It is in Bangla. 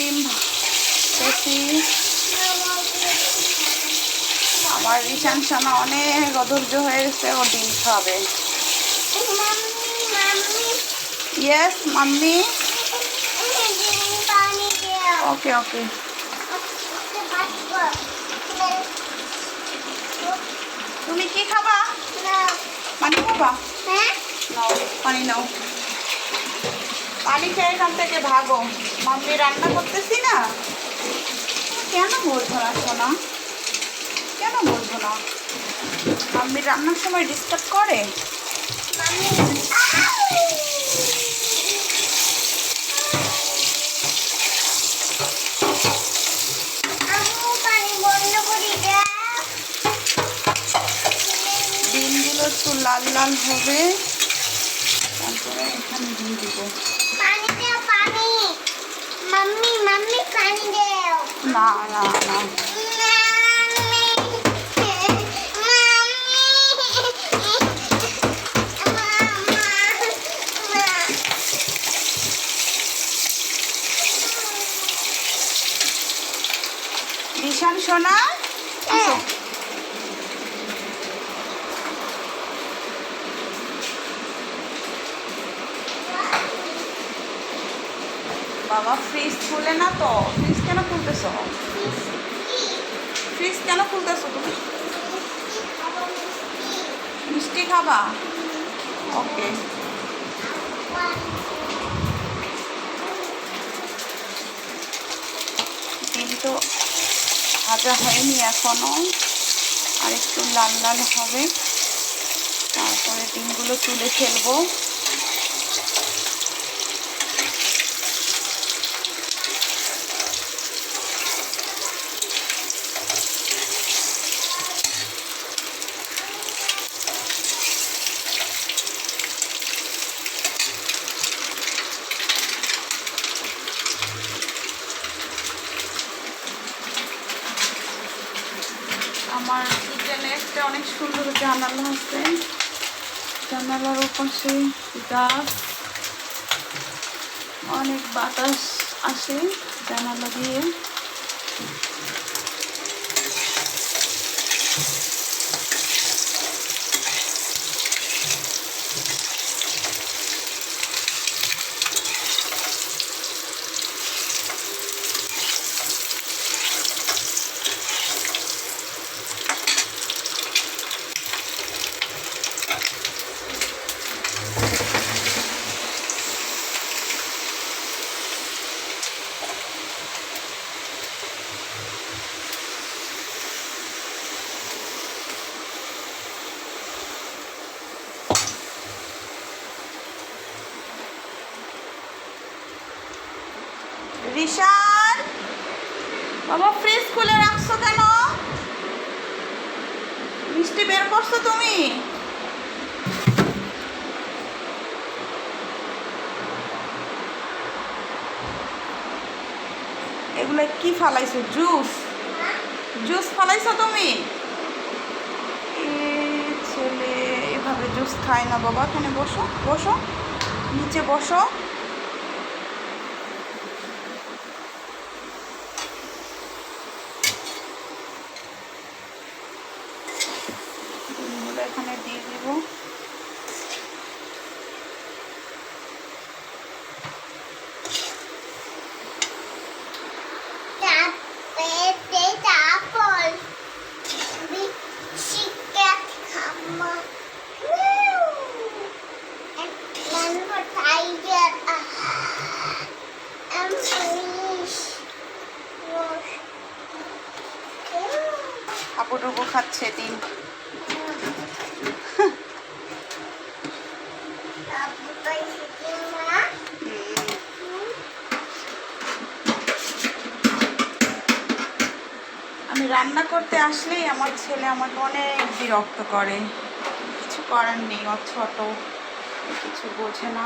ডিম আমার রিসান সানা অনেক অধৈর্য হয়ে গেছে ও ডিম খাবে। Yes mummy. ওকে ওকে তুমি কি খাবা? পানি খাবা? নাও পানি নাও। পানি খেয়ে এখান থেকে ভাগো। মাম্মি রান্না করতেছি না? কেন বলছো না, সোনা? কেন বলছো না? মাম্মি রান্নার সময় ডিস্টার্ব করে। একটু লাল লাল হবে। তারপরে এখানে দিয়ে দিব মাম্মি মাম্মি পানি দেও না না না সোনা বাবা ফ্রিজ খুলে না তো? ফ্রিজ কেন খুলতেছ? ফ্রিজ কেন খুলতেছো তুমি? মিষ্টি খাবা? ওকে তো ভাজা হয়নি এখনও। আর একটু লাল লাল হবে। তারপরে ডিমগুলো তুলে ফেলব। আমার কিচেনে একটা অনেক সুন্দর জানালা আছে। জানালার ওপাশে গাছ। অনেক বাতাস আসে জানালা দিয়ে। রিশান বাবা ফ্রিজ খুলে রাখছো কেন? মিষ্টি বের করছ তুমি? এগুলো কি ফালাইছো? জুস? জুস ফালাইছো তুমি? ছেলে, এভাবে জুস খায় না বাবা, এখানে বসো বসো, নিচে বসো ডিমগুলো এখানে দিয়ে দিব। খাচ্ছে দিন। রান্না করতে আসলেই আমার ছেলে আমাকে অনেক বিরক্ত করে। কিছু করার নেই অত ছোট কিছু বোঝে না।